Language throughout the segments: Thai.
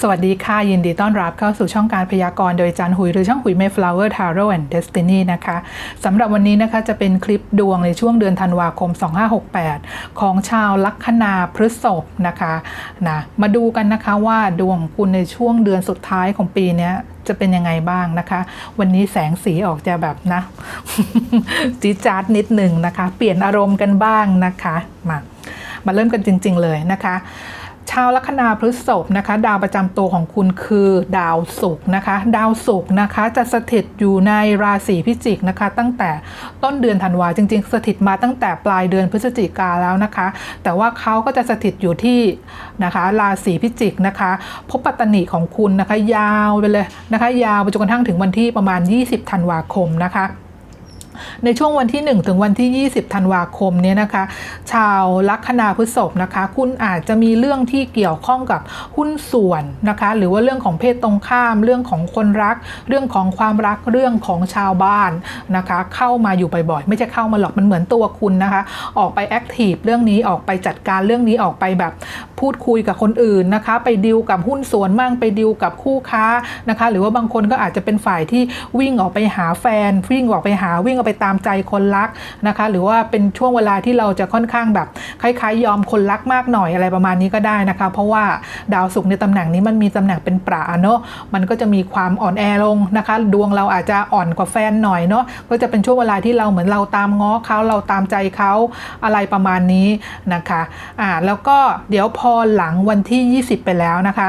สวัสดีค่ะ ยินดีต้อนรับเข้าสู่ช่องการพยากรณ์โดยจันหุย หรือช่องหุย Mayflower Tarot and Destiny นะคะสำหรับวันนี้นะคะจะเป็นคลิปดวงในช่วงเดือนธันวาคม 2568 ของชาวลัคนาพฤษภนะคะนะมาดูกันนะคะว่าดวงคุณในช่วงเดือนสุดท้ายของปีนี้จะเป็นยังไงบ้างนะคะ วันนี้แสงสีออกจะแบบนะจีจาดนิดหนึ่งนะคะ เปลี่ยนอารมณ์กันบ้างนะคะ มามาเริ่มกันจริง ๆ เลยนะคะ ชาวลัคนาพฤษภนะคะ ดาวประจำตัวของคุณคือดาวศุกร์นะคะ ดาวศุกร์นะคะจะสถิตอยู่ในราศีพิจิกนะคะ ตั้งแต่ต้นเดือนธันวาจริง ๆ สถิตมาตั้งแต่ปลายเดือนพฤศจิกาแล้วนะคะ แต่ว่าเขาก็จะสถิตอยู่ที่นะคะ ราศีพิจิกนะคะพบปัตตนิของคุณนะคะ ยาวไปเลยนะคะ ยาวไปจนกระทั่งถึงวันที่ประมาณ 20ธันวาคมนะคะ ในช่วงวันที่ 1 ถึงวันที่ 20 ธันวาคมเนี่ยนะคะ ชาวลัคนาพฤษภนะคะ คุณอาจจะมีเรื่องที่เกี่ยวข้องกับหุ้นส่วนนะคะ หรือว่าเรื่องของเพศตรงข้าม เรื่องของคนรัก เรื่องของความรัก เรื่องของชาวบ้านนะคะ เข้ามาอยู่บ่อยๆ ไม่ใช่เข้ามาหรอก มันเหมือนตัวคุณนะคะ ออกไปแอคทีฟเรื่องนี้ ออกไปจัดการเรื่องนี้ ออกไปแบบพูดคุยกับคนอื่นนะคะ ไปดิวกับหุ้นส่วนมั่ง ไปดิวกับคู่ค้านะคะ หรือว่าบางคนก็อาจจะเป็นฝ่ายที่วิ่งออกไปหาแฟน วิ่งออกไปหาวิ่งไปตามใจคนรักนะคะ หรือว่าเป็นช่วงเวลาที่เราจะค่อนข้างแบบคล้ายๆ ยอมคนรักมากหน่อยอะไรประมาณนี้ก็ได้นะคะ เพราะว่าดาวศุกร์ในตำแหน่งนี้มันมีตำแหน่งเป็นประเนาะมันก็จะมีความอ่อนแอลงนะคะ ดวงเราอาจจะอ่อนกว่าแฟนหน่อยเนาะก็จะเป็นช่วงเวลาที่เราเหมือนเราตามง้อเขาเราตามใจเขาอะไรประมาณนี้นะคะอ่าแล้วก็เดี๋ยวพอหลังวันที่ 20 ไปแล้วนะคะ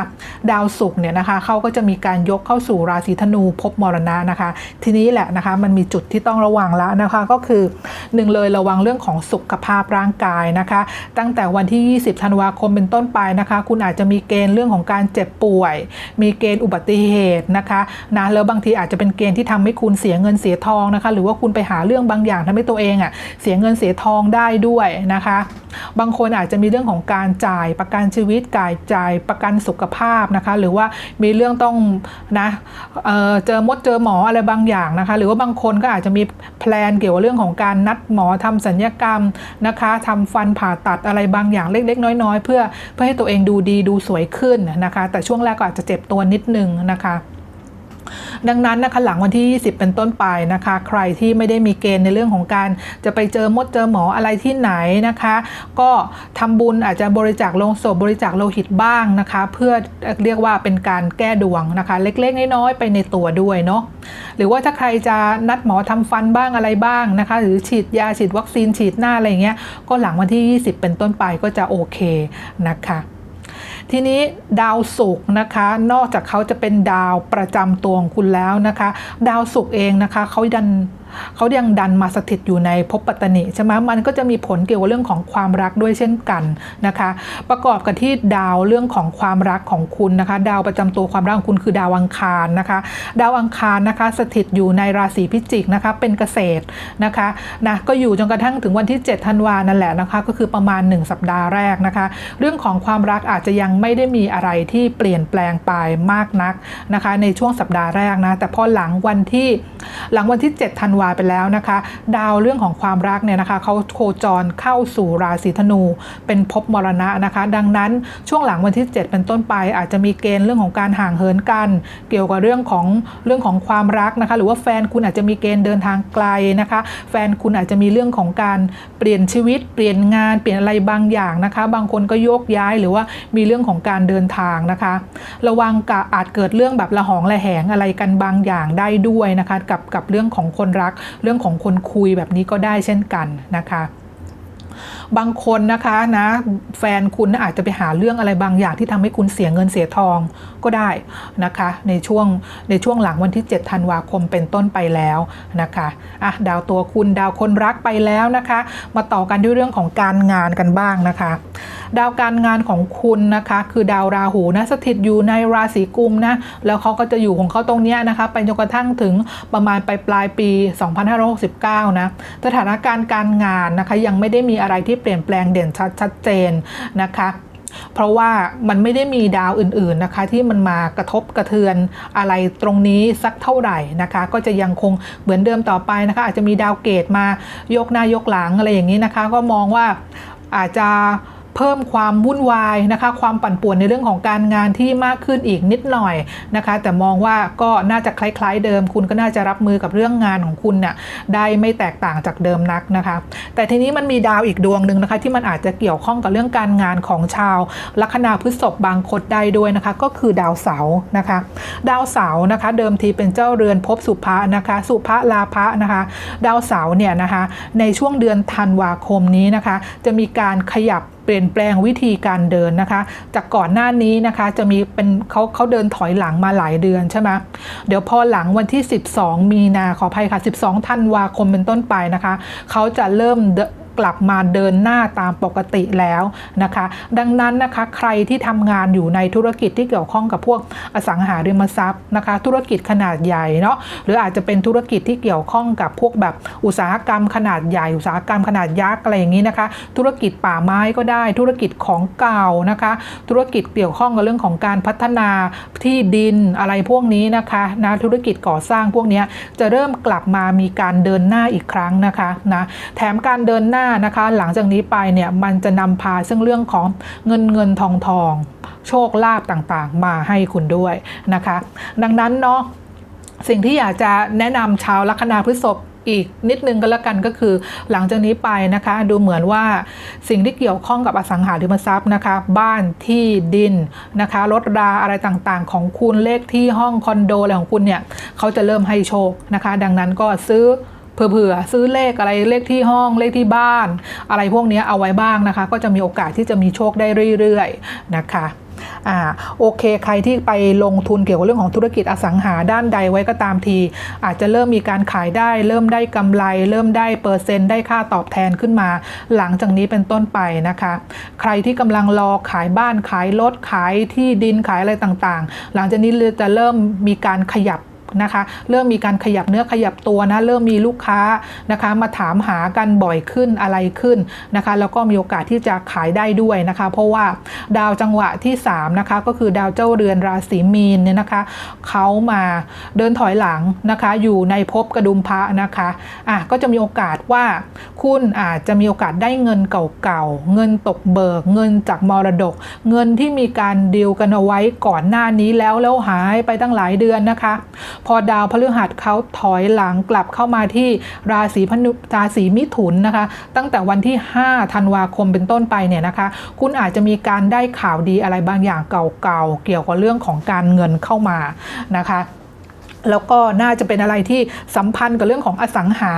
ดาวศุกร์เนี่ยนะคะเขาก็จะมีการยกเข้าสู่ราศีธนูภพมรณะนะคะ ทีนี้แหละนะคะ มันมีจุดที่ต้องระวังแล้วนะคะก็คือหนึ่งเลยระวังเรื่องของสุขภาพร่างกายนะคะ ตั้งแต่วันที่ 20 ธันวาคมเป็นต้นไปนะคะ คุณอาจจะมีเกณฑ์เรื่องของการเจ็บป่วย มีเกณฑ์อุบัติเหตุนะคะนะแล้วบางทีอาจจะเป็นเกณฑ์ที่ทำให้คุณเสียเงินเสียทองนะคะ หรือว่าคุณไปหาเรื่องบางอย่างทำให้ตัวเองอะ่ะเสียเงินเสียทองได้ด้วยนะคะ บางคนอาจจะมีเรื่องของการจ่ายประกันชีวิตจ่ายจ่ายประกันสุขภาพนะคะ หรือว่ามีเรื่องต้องนะเเจอมดเจอหมออะไรบางอย่างนะคะ หรือว่าบางคนก็อาจจะมีแพลนเกี่ยวกับเรื่องของการนัดหมอทำสัญญกรรมนะคะทำฟันผ่าตัดอะไรบางอย่างเล็ก ๆ น้อย ๆ เพื่อเพื่อให้ตัวเองดูดีดูสวยขึ้นนะคะ แต่ช่วงแรกก็อาจจะเจ็บตัวนิดนึงนะคะ ดังนั้นนะคะหลังวันที่ 20 เป็นต้นไปนะคะ ใครที่ไม่ได้มีเกณฑ์ในเรื่องของการจะไปเจอมดเจอหมออะไรที่ไหนนะคะ ก็ทำบุญอาจจะบริจาคโลงศพบริจาคโลหิตบ้างนะคะ เพื่อเรียกว่าเป็นการแก้ดวงนะคะ เล็กๆน้อยๆไปในตัวด้วยเนาะหรือว่าถ้าใครจะนัดหมอทำฟันบ้างอะไรบ้างนะคะ หรือฉีดยาฉีดวัคซีนฉีดหน้าอะไรเงี้ยก็หลังวันที่ 20 เป็นต้นไปก็จะโอเคนะคะ ทีนี้ดาวศุกร์นะคะ นอกจากเขาจะเป็นดาวประจำตัวของคุณแล้วนะคะ ดาวศุกร์เองนะคะเขาดัน เขายังดันมาสถิตอยู่ในภพปัตตนิใช่ไหมมันก็จะมีผลเกี่ยวกับเรื่องของความรักด้วยเช่นกันนะคะ ประกอบกับที่ดาวเรื่องของความรักของคุณนะคะ ดาวประจำตัวความรักของคุณคือดาวอังคารนะคะ ดาวอังคารนะคะ สถิตอยู่ในราศีพิจิกนะคะ เป็นเกษตรนะคะนะก็อยู่จนกระทั่งถึงวันที่7ธันวานั่นแหละนะคะ ก็คือประมาณ 1 สัปดาห์แรกนะคะ เรื่องของความรักอาจจะยังไม่ได้มีอะไรที่เปลี่ยนแปลงไปมากนักนะคะ ในช่วงสัปดาห์แรกนะแต่พอหลังวันที่หลังวันที่7ธันวาไปแล้วนะคะ ดาวเรื่องของความรักเนี่ยนะคะเขาโคจรเข้าสู่ราศีธนู เป็นภพมรณะนะคะ ดังนั้นช่วงหลังวันที่ 7 เป็นต้นไป อาจจะมีเกณฑ์เรื่องของการห่างเหินกัน เกี่ยวกับเรื่องของเรื่องของความรักนะคะ หรือว่าแฟนคุณอาจจะมีเกณฑ์เดินทางไกลนะคะ แฟนคุณอาจจะมีเรื่องของการเปลี่ยนชีวิต เปลี่ยนงาน เปลี่ยนอะไรบางอย่างนะคะ บางคนก็โยกย้ายหรือว่ามีเรื่องของการเดินทางนะคะ ระวังกะอาจเกิดเรื่องแบบละหองละแหงอะไรกันบางอย่างได้ด้วยนะคะ กับกับเรื่องของคนรักเรื่องของคนคุยแบบนี้ก็ได้เช่นกันนะคะบางคนนะคะนะแฟนคุณอาจจะไปหาเรื่องอะไรบางอย่างที่ทำให้คุณเสียเงินเสียทองก็ได้นะคะ ในช่วงในช่วงหลังวันที่ 7 ธันวาคมเป็นต้นไปแล้วนะคะอะดาวตัวคุณดาวคนรักไปแล้วนะคะ มาต่อกันด้วยเรื่องของการงานกันบ้างนะคะ ดาวการงานของคุณนะคะ คือดาวราหูนะสถิตอยู่ในราศีกุมนะแล้วเขาก็จะอยู่ของเขาตรงนี้นะคะไปจนกระทั่งถึงประมาณไปปลายปี 2569 นะสถานการณ์การงานนะคะยังไม่ได้มีอะไรที่เปลี่ยนแปลงเด่นชัดชัดเจนนะคะเพราะว่ามันไม่ได้มีดาวอื่นๆนะคะ ที่มันมากระทบกระเทือนอะไรตรงนี้สักเท่าไหร่นะคะ ก็จะยังคงเหมือนเดิมต่อไปนะคะ อาจจะมีดาวเกตมายกหน้ายกหลังอะไรอย่างนี้นะคะ ก็มองว่าอาจจะ เพิ่มความวุ่นวายนะคะความปั่นป่วนในเรื่องของการงานที่มากขึ้นอีกนิดหน่อยนะคะ แต่มองว่าก็น่าจะคล้ายๆเดิม คุณก็น่าจะรับมือกับเรื่องงานของคุณเนี่ยได้ไม่แตกต่างจากเดิมนักนะคะ แต่ทีนี้มันมีดาวอีกดวงหนึ่งนะคะ ที่มันอาจจะเกี่ยวข้องกับเรื่องการงานของชาวลัคนาพฤษภบางคนได้ด้วยนะคะ ก็คือดาวเสาร์นะคะ ดาวเสาร์นะคะ เดิมทีเป็นเจ้าเรือนภพสุภะนะคะ สุภะลาภะนะคะ ดาวเสาร์เนี่ยนะคะในช่วงเดือนธันวาคมนี้นะคะ จะมีการขยับ เปลี่ยนแปลงวิธีการเดินนะคะ จากก่อนหน้านี้นะคะจะมีเป็นเขาเขาเดินถอยหลังมาหลายเดือนใช่ไหมเดี๋ยวพอหลังวันที่ 12 มีนาขออภัยค่ะ 12ธันวาคมเป็นต้นไปนะคะ เขาจะเริ่ม กลับมาเดินหน้าตามปกติแล้วนะคะ ดังนั้นนะคะใครที่ทำงานอยู่ในธุรกิจที่เกี่ยวข้องกับพวกอสังหาริมทรัพย์นะคะ ธุรกิจขนาดใหญ่เนาะหรืออาจจะเป็นธุรกิจที่เกี่ยวข้องกับพวกแบบอุตสาหกรรมขนาดใหญ่ อุตสาหกรรมขนาดยักษ์อะไรอย่างนี้นะคะ ธุรกิจป่าไม้ก็ได้ ธุรกิจของเก่านะคะ ธุรกิจเกี่ยวข้องกับเรื่องของการพัฒนาที่ดินอะไรพวกนี้นะคะนะธุรกิจก่อสร้างพวกนี้จะเริ่มกลับมามีการเดินหน้าอีกครั้งนะคะนะแถมการเดินหน้านะคะหลังจากนี้ไปเนี่ยมันจะนำพาซึ่งเรื่องของเงินเงินทองทอง โชคลาภต่างๆ มาให้คุณด้วยนะคะ ดังนั้นเนาะสิ่งที่อยากจะแนะนำชาวลัคนาพฤษภอีกนิดนึงก็แล้วกันก็คือ หลังจากนี้ไปนะคะ ดูเหมือนว่าสิ่งที่เกี่ยวข้องกับอสังหาริมทรัพย์นะคะ บ้านที่ดินนะคะรถราอะไรต่างๆ ของคุณเลขที่ห้องคอนโดอะไรของคุณเนี่ยเขาจะเริ่มให้โชคนะคะ ดังนั้นก็ซื้อ เผื่อๆซื้อเลขอะไรเลขที่ห้องเลขที่บ้าน อะไรพวกนี้เอาไว้บ้างนะคะ ก็จะมีโอกาสที่จะมีโชคได้เรื่อยๆนะคะอ่าโอเค ใครที่ไปลงทุนเกี่ยวกับเรื่องของธุรกิจอสังหาด้านใดไว้ก็ตามที อาจจะเริ่มมีการขายได้ เริ่มได้กำไร เริ่มได้เปอร์เซ็นต์ได้ค่าตอบแทนขึ้นมา หลังจากนี้เป็นต้นไปนะคะ ใครที่กำลังรอขายบ้านขายรถขายที่ดินขายอะไรต่างๆ หลังจากนี้จะเริ่มมีการขยับ นะคะ เริ่มมีการขยับเนื้อขยับตัวนะเริ่มมีลูกค้านะคะมาถามหากันบ่อยขึ้นอะไรขึ้นนะคะ แล้วก็มีโอกาสที่จะขายได้ด้วยนะคะ เพราะว่าดาวจังหวะที่3นะคะก็คือดาวเจ้าเรือนราศีมีนเนี่ยนะคะเขามาเดินถอยหลังนะคะ อยู่ในภพกระดุมพระนะคะอะก็จะมีโอกาสว่าคุณอาจจะมีโอกาสได้เงินเก่าๆเงินตกเบิก เงินจากมรดก เงินที่มีการดีลกันเอาไว้ก่อนหน้านี้แล้วแล้วหายไปตั้งหลายเดือนนะคะพอดาวพฤหัสเขาถอยหลังกลับเข้ามาที่ราศีพนุราศีมิถุนนะคะ ตั้งแต่วันที่ 5 ธันวาคมเป็นต้นไปเนี่ยนะคะ คุณอาจจะมีการได้ข่าวดีอะไรบางอย่างเก่าๆ เกี่ยวกับเรื่องของการเงินเข้ามานะคะ แล้วก็น่าจะเป็นอะไรที่สัมพันธ์กับเรื่องของอสังหา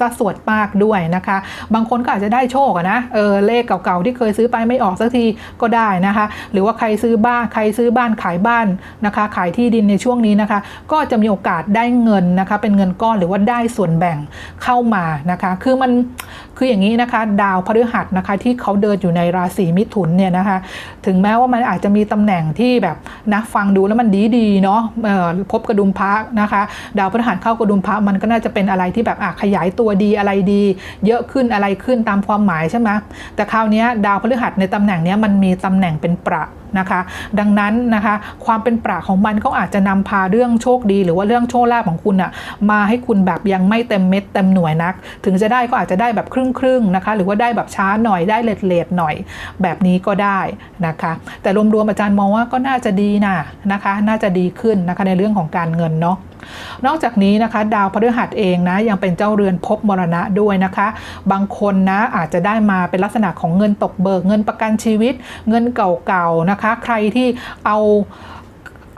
สัดส่วนมากด้วยนะคะ บางคนก็อาจจะได้โชคอะนะเออเลขเก่าๆที่เคยซื้อไปไม่ออกสักทีก็ได้นะคะ หรือว่าใครซื้อบ้านใครซื้อบ้านขายบ้านนะคะ ขายที่ดินในช่วงนี้นะคะ ก็จะมีโอกาสได้เงินนะคะ เป็นเงินก้อนหรือว่าได้ส่วนแบ่งเข้ามานะคะ คือมันคืออย่างนี้นะคะ ดาวพฤหัสนะคะที่เขาเดินอยู่ในราศีมิถุนเนี่ยนะคะ ถึงแม้ว่ามันอาจจะมีตำแหน่งที่แบบนะฟังดูแล้วมันดีดีเนาะพบกระดุมพระนะคะ ดาวพฤหัสเข้ากระดุมพระมันก็น่าจะเป็นอะไรที่แบบอะขยายตัวดีอะไรดี เยอะขึ้นอะไรขึ้นตามความหมายใช่ไหมแต่คราวนี้ดาวพฤหัสในตำแหน่งนี้มันมีตำแหน่งเป็นประ นะคะ ดังนั้นนะคะความเป็นปราของมันก็อาจจะนำพาเรื่องโชคดี หรือว่าเรื่องโชคลาภของคุณอะมาให้คุณแบบยังไม่เต็มเม็ดเต็มหน่วยนัก ถึงจะได้ก็อาจจะได้แบบครึ่งครึ่งๆนะคะ หรือว่าได้แบบช้าหน่อยได้เลทเลทหน่อย แบบนี้ก็ได้นะคะ แต่รวมๆอาจารย์มองว่าก็น่าจะดีนะนะคะ น่าจะดีขึ้นนะคะในเรื่องของการเงินเนาะ นอกจากนี้นะคะ ดาวพฤหัสเองนะยังเป็นเจ้าเรือนภพมรณะด้วยนะคะ บางคนนะอาจจะได้มาเป็นลักษณะของเงินตกเบิกเงินประกันชีวิต เงินเก่าๆนะคะ ใครที่เอา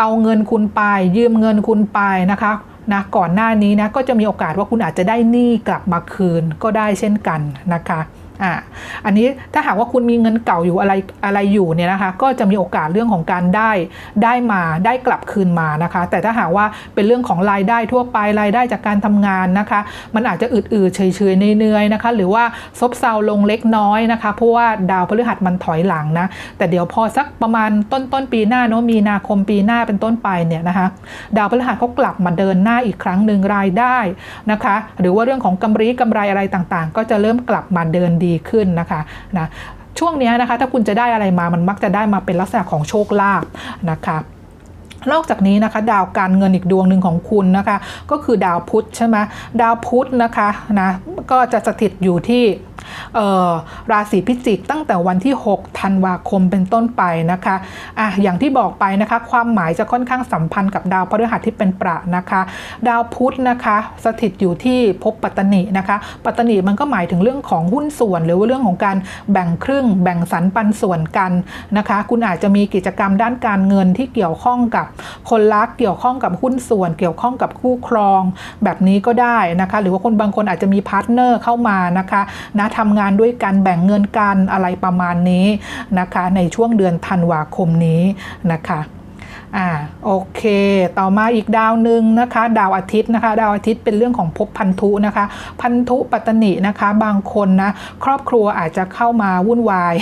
เอาเงินคุณไป ยืมเงินคุณไปนะคะนะก่อนหน้านี้นะก็จะมีโอกาสว่าคุณอาจจะได้หนี้กลับมาคืนก็ได้เช่นกันนะคะ อ่าอันนี้ถ้าหากว่าคุณมีเงินเก่าอยู่อะไรอะไรอยู่เนี่ยนะคะ ก็จะมีโอกาสเรื่องของการได้ได้มาได้กลับคืนมานะคะ แต่ถ้าหากว่าเป็นเรื่องของรายได้ทั่วไปรายได้จากการทำงานนะคะ มันอาจจะอืดๆเฉยๆเนื่อยๆนะคะ หรือว่าซบเซาลงเล็กน้อยนะคะ เพราะว่าดาวพฤหัสมันถอยหลังนะ แต่เดี๋ยวพอสักประมาณต้นต้นปีหน้าเนาะมีนาคมปีหน้าเป็นต้นไปเนี่ยนะคะ ดาวพฤหัสเขากลับมาเดินหน้าอีกครั้งหนึ่งรายได้นะคะ หรือว่าเรื่องของกำไรกำไรอะไรต่างๆ ก็จะเริ่มกลับมาเดินดขึ้นนะคะนะช่วงนี้นะคะถ้าคุณจะได้อะไรมามันมักจะได้มาเป็นลักษณะของโชคลาภนะคะนอกจากนี้นะคะดาวการเงินอีกดวงหนึ่งของคุณนะคะ ก็คือดาวพุธใช่ไหมดาวพุธนะคะนะก็จะสถิตอยู่ที่ ราศีพิจิกตั้งแต่วันที่ 6 ธันวาคมเป็นต้นไปนะคะอะอย่างที่บอกไปนะคะ ความหมายจะค่อนข้างสัมพันธ์กับดาวพฤหัสที่เป็นประนะคะ ดาวพุธนะคะ สถิตอยู่ที่ภพปัตตนินะคะ ปัตตนิมันก็หมายถึงเรื่องของหุ้นส่วน หรือว่าเรื่องของการแบ่งครึ่ง แบ่งสรรปันส่วนกันนะคะ คุณอาจจะมีกิจกรรมด้านการเงินที่เกี่ยวข้องกับคนรักเกี่ยวข้องกับหุ้นส่วน เกี่ยวข้องกับคู่ครอง แบบนี้ก็ได้นะคะ หรือว่าคนบางคนอาจจะมีพาร์ทเนอร์เข้ามานะคะนะทำงานด้วยกันแบ่งเงินกันอะไรประมาณนี้นะคะ ในช่วงเดือนธันวาคมนี้นะคะ อ่าโอเค ต่อมาอีกดาวหนึ่งนะคะ ดาวอาทิตย์นะคะ ดาวอาทิตย์เป็นเรื่องของภพพันธุนะคะ พันธุปัตตนินะคะ บางคนนะครอบครัวอาจจะเข้ามาวุ่นวาย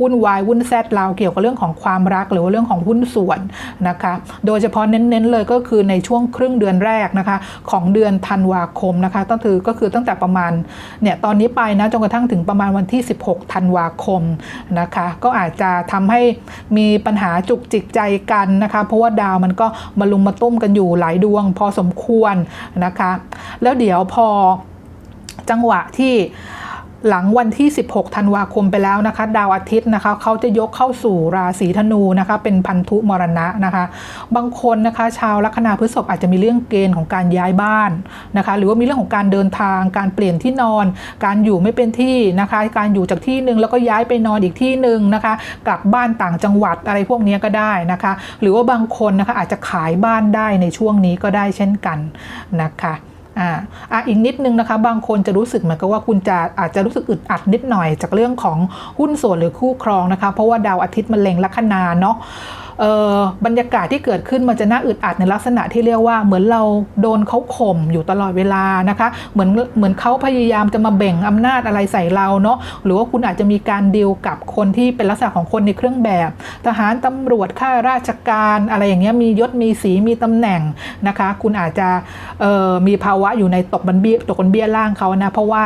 วุ่นวายวุ่นแซดเราเกี่ยวกับเรื่องของความรักหรือว่าเรื่องของหุ้นส่วนนะคะ โดยเฉพาะเน้นๆเลยก็คือในช่วงครึ่งเดือนแรกนะคะ ของเดือนธันวาคมนะคะก็คือก็คือตั้งแต่ประมาณเนี่ยตอนนี้ไปนะจนกระทั่งถึงประมาณวันที่ 16ธันวาคมนะคะ ก็อาจจะทำให้มีปัญหาจุกจิกใจกันนะคะเพราะว่าดาวมันก็มาลุมมาตุ้มกันอยู่หลายดวงพอสมควรนะคะ แล้วเดี๋ยวพอจังหวะที่ หลังวันที่ 16 ธันวาคมไปแล้วนะคะ ดาวอาทิตย์นะคะเขาจะยกเข้าสู่ราศีธนูนะคะ เป็นพันธุมรณะนะคะ บางคนนะคะ ชาวลัคนาพฤษภอาจจะมีเรื่องเกณฑ์ของการย้ายบ้านนะคะ หรือว่ามีเรื่องของการเดินทาง การเปลี่ยนที่นอน การอยู่ไม่เป็นที่นะคะ การอยู่จากที่หนึ่งแล้วก็ย้ายไปนอนอีกที่หนึ่งนะคะ กลับบ้านต่างจังหวัดอะไรพวกนี้ก็ได้นะคะ หรือว่าบางคนนะคะอาจจะขายบ้านได้ในช่วงนี้ก็ได้เช่นกันนะคะ อ่าอะอีกนิดนึงนะคะ บางคนจะรู้สึกเหมือนกับว่าคุณจะอาจจะรู้สึกอึดอัดนิดหน่อยจากเรื่องของหุ้นส่วนหรือคู่ครองนะคะ เพราะว่าดาวอาทิตย์มันเล็งลัคนาเนาะ บรรยากาศที่เกิดขึ้นมันจะน่าอึดอัดในลักษณะที่เรียกว่าเหมือนเราโดนเขาข่มอยู่ตลอดเวลานะคะ เหมือนเหมือนเขาพยายามจะมาเบ่งอำนาจอะไรใส่เราเนาะหรือว่าคุณอาจจะมีการดีลกับคนที่เป็นลักษณะของคนในเครื่องแบบ ทหารตำรวจข้าราชการอะไรอย่างเงี้ยมียศมีสีมีตำแหน่งนะคะ คุณอาจจะมีภาวะอยู่ในตกบันเบี้ยตกบนเบี้ยล่างเขานะเพราะว่า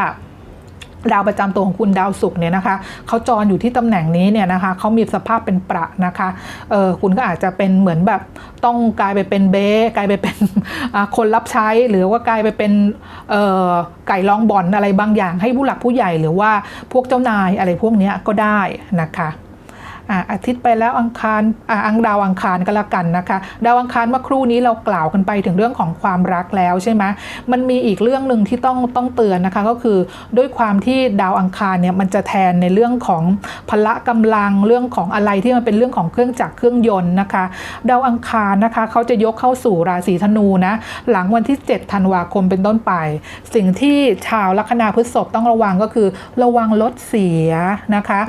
ดาวประจำตัวของคุณดาวศุกร์เนี่ยนะคะเขาจรอยู่ที่ตำแหน่งนี้เนี่ยนะคะเขามีสภาพเป็นประนะคะเออคุณก็อาจจะเป็นเหมือนแบบต้องกลายไปเป็นเบ้กลายไปเป็นคนรับใช้หรือว่ากลายไปเป็นเออไก่ลองบ่อนอะไรบางอย่างให้ผู้หลักผู้ใหญ่หรือว่าพวกเจ้านายอะไรพวกนี้ก็ได้นะคะ อาทิตย์ไปแล้วอังคารอ,อังดาวอังคารก็แล้วกันนะคะ ดาวอังคารเมื่อครู่นี้เรากล่าวกันไปถึงเรื่องของความรักแล้วใช่ไหมมันมีอีกเรื่องหนึ่งที่ต้องต้องเตือนนะคะก็คือด้วยความที่ดาวอังคารเนี่ยมันจะแทนในเรื่องของพละกำลังเรื่องของอะไรที่มันเป็นเรื่องของเครื่องจักรเครื่องยนต์นะคะ ดาวอังคารนะคะเขาจะยกเข้าสู่ราศีธนูนะหลังวันที่ 7 ธันวาคมเป็นต้นไป สิ่งที่ชาวลัคนาพฤษภต้องระวังก็คือ ระวังรถเสียนะคะ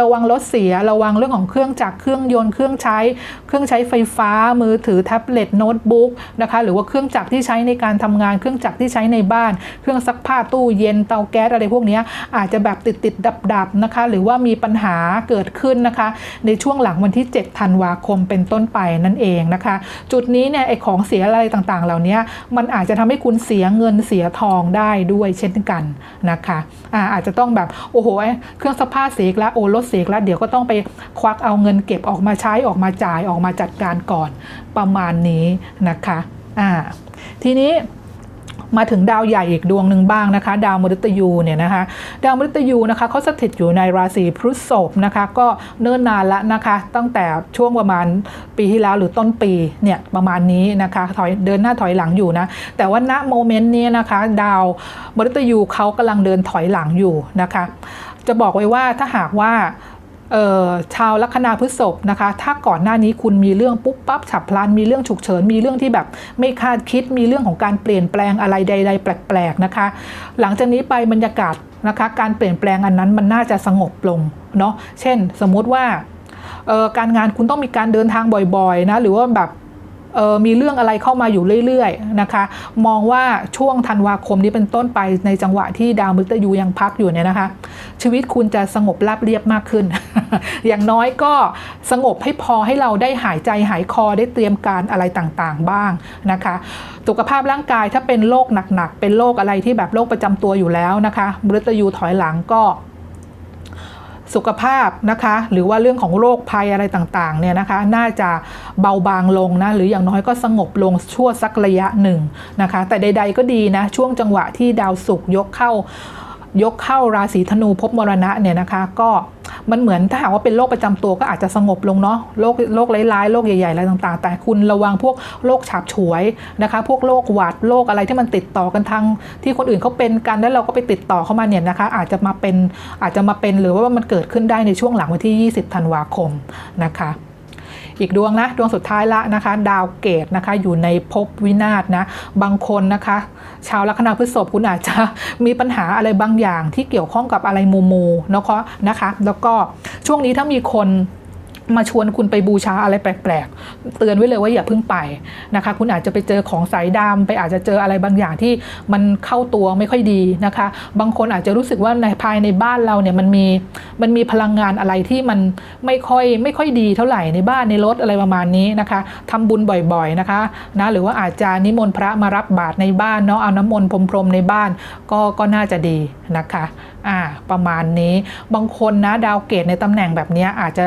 ระวังรถเสียระวังเรื่องของเครื่องจักรเครื่องยนต์เครื่องใช้ เครื่องใช้ไฟฟ้า มือถือแท็บเล็ตโน้ตบุ๊กนะคะหรือว่าเครื่องจักรที่ใช้ในการทำงานเครื่องจักรที่ใช้ในบ้าน เครื่องซักผ้าตู้เย็นเตาแก๊สอะไรพวกนี้อาจจะแบบติดติดดับดับนะคะหรือว่ามีปัญหาเกิดขึ้นนะคะ ในช่วงหลังวันที่ 7 ธันวาคมเป็นต้นไปนั่นเองนะคะ จุดนี้เนี่ยไอของเสียอะไรต่างๆ เหล่านี้มันอาจจะทำให้คุณเสียเงินเสียทองได้ด้วยเช่นกันนะคะอาอาจจะต้องแบบโอ้โหเครื่องซักผ้าเสียแล้วโอ้รถเสียแล้วเดี๋ยวก็ต้องไปควักเอาเงินเก็บออกมาใช้ออกมาจ่ายออกมาจัดการก่อนประมาณนี้นะคะอ่าทีนี้มาถึงดาวใหญ่อีกดวงหนึ่งบ้างนะคะ ดาวมฤตยูเนี่ยนะคะดาวมฤตยูนะคะเขาสถิตอยู่ในราศีพฤษภนะคะก็เนิ่นนานล้วนะคะ ตั้งแต่ช่วงประมาณปีที่แล้วหรือต้นปีเนี่ยประมาณนี้นะคะถอยเดินหน้าถอยหลังอยู่นะแต่ว่าณโมเมนต์นี้นะคะ ดาวมฤตยูเขากำลังเดินถอยหลังอยู่นะคะ จะบอกไว้ว่าถ้าหากว่า ชาวลัคนาพฤษภนะคะ ถ้าก่อนหน้านี้คุณมีเรื่องปุ๊บปั๊บฉับพลัน มีเรื่องฉุกเฉิน มีเรื่องที่แบบไม่คาดคิด มีเรื่องของการเปลี่ยนแปลงอะไรใด ๆ แปลกๆนะคะ หลังจากนี้ไปบรรยากาศนะคะ การเปลี่ยนแปลงอันนั้นมันน่าจะสงบลงเนาะ เช่น สมมุติว่าการงานคุณต้องมีการเดินทางบ่อยๆนะ หรือว่าแบบ มีเรื่องอะไรเข้ามาอยู่เรื่อยๆนะคะ มองว่าช่วงธันวาคมนี้เป็นต้นไปในจังหวะที่ดาวมฤตยูยังพักอยู่เนี่ยนะคะ ชีวิตคุณจะสงบราบเรียบมากขึ้น อย่างน้อยก็สงบให้พอให้เราได้หายใจหายคอได้เตรียมการอะไรต่างๆบ้างนะคะสุขภาพร่างกายถ้าเป็นโรคหนักๆ เป็นโรคอะไรที่แบบโรคประจำตัวอยู่แล้วนะคะมฤตยูถอยหลังก็ สุขภาพนะคะ หรือว่าเรื่องของโรคภัยอะไรต่างๆเนี่ยนะคะ น่าจะเบาบางลงนะ หรืออย่างน้อยก็สงบลงชั่วสักระยะหนึ่งนะคะ แต่ใด ๆ ก็ดีนะ ช่วงจังหวะที่ดาวศุกร์ยกเข้า ยกเข้าราศีธนูภพมรณะเนี่ยนะคะก็มันเหมือนถ้าหากว่าเป็นโรคประจำตัวก็อาจจะสงบลงเนาะโรคโรคร้ายๆโรคใหญ่ๆอะไรต่างๆ แต่คุณระวังพวกโรคฉาบฉวยนะคะ พวกโรคหวัดโรคอะไรที่มันติดต่อกันทางที่คนอื่นเขาเป็นกันแล้วเราก็ไปติดต่อเข้ามาเนี่ยนะคะ อาจจะมาเป็นอาจจะมาเป็นหรือว่ามันเกิดขึ้นได้ในช่วงหลังวันที่ 20 ธันวาคมนะคะ อีกดวงนะดวงสุดท้ายละนะคะ ดาวเกตนะคะอยู่ในภพวินาศนะบางคนนะคะ ชาวลัคนาพฤษภคุณอาจจะมีปัญหาอะไรบางอย่างที่เกี่ยวข้องกับอะไรมูมูนะคะนะคะ แล้วก็ช่วงนี้ถ้ามีคน มาชวนคุณไปบูชาอะไรแปลกๆ เตือนไว้เลยว่าอย่าเพิ่งไปนะคะ คุณอาจจะไปเจอของสายดำไปอาจจะเจออะไรบางอย่างที่มันเข้าตัวไม่ค่อยดีนะคะ บางคนอาจจะรู้สึกว่าในภายในบ้านเราเนี่ยมันมีมันมีพลังงานอะไรที่มันไม่ค่อยไม่ค่อยดีเท่าไหร่ในบ้านในรถอะไรประมาณนี้นะคะทำบุญบ่อยๆนะคะนะหรือว่าอาจจะนิมนต์พระมารับบาตรในบ้านเนาะเอาน้ำมนต์พรมๆในบ้านก็ก็น่าจะดีนะคะ อ่าประมาณนี้บางคนนะดาวเกตในตำแหน่งแบบนี้อาจจะ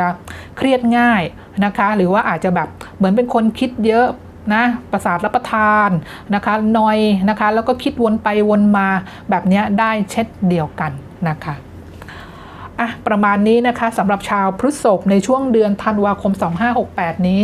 เครียดง่ายนะคะ หรือว่าอาจจะแบบเหมือนเป็นคนคิดเยอะนะประสาทรับประทานนะคะนอยนะคะ แล้วก็คิดวนไปวนมาแบบนี้ได้เช่นเดียวกันนะคะ อะประมาณนี้นะคะสำหรับชาวพฤษภในช่วงเดือนธันวาคม 2568 นี้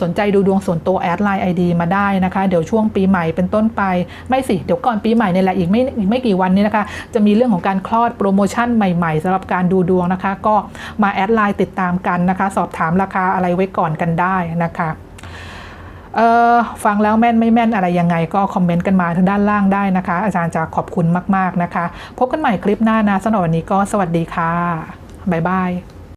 สนใจดูดวงส่วนตัวแอดไลน์ ID มาได้นะคะ เดี๋ยวช่วงปีใหม่เป็นต้นไปไม่สิ เดี๋ยวก่อนปีใหม่เนี่ยแหละอีกไม่อีกไม่กี่วันนี้นะคะ จะมีเรื่องของการคลอดโปรโมชั่นใหม่ๆสำหรับการดูดวงนะคะ ก็มาแอดไลน์ติดตามกันนะคะ สอบถามราคาอะไรไว้ก่อนกันได้นะคะ เออฟังแล้วแม่นไม่แม่นอะไรยังไงก็คอมเมนต์กันมาทางด้านล่างได้นะคะ อาจารย์จะขอบคุณมาก ๆ นะคะ พบกันใหม่คลิปหน้านะสำหรับวันนี้ก็สวัสดีค่ะ บ๊ายบาย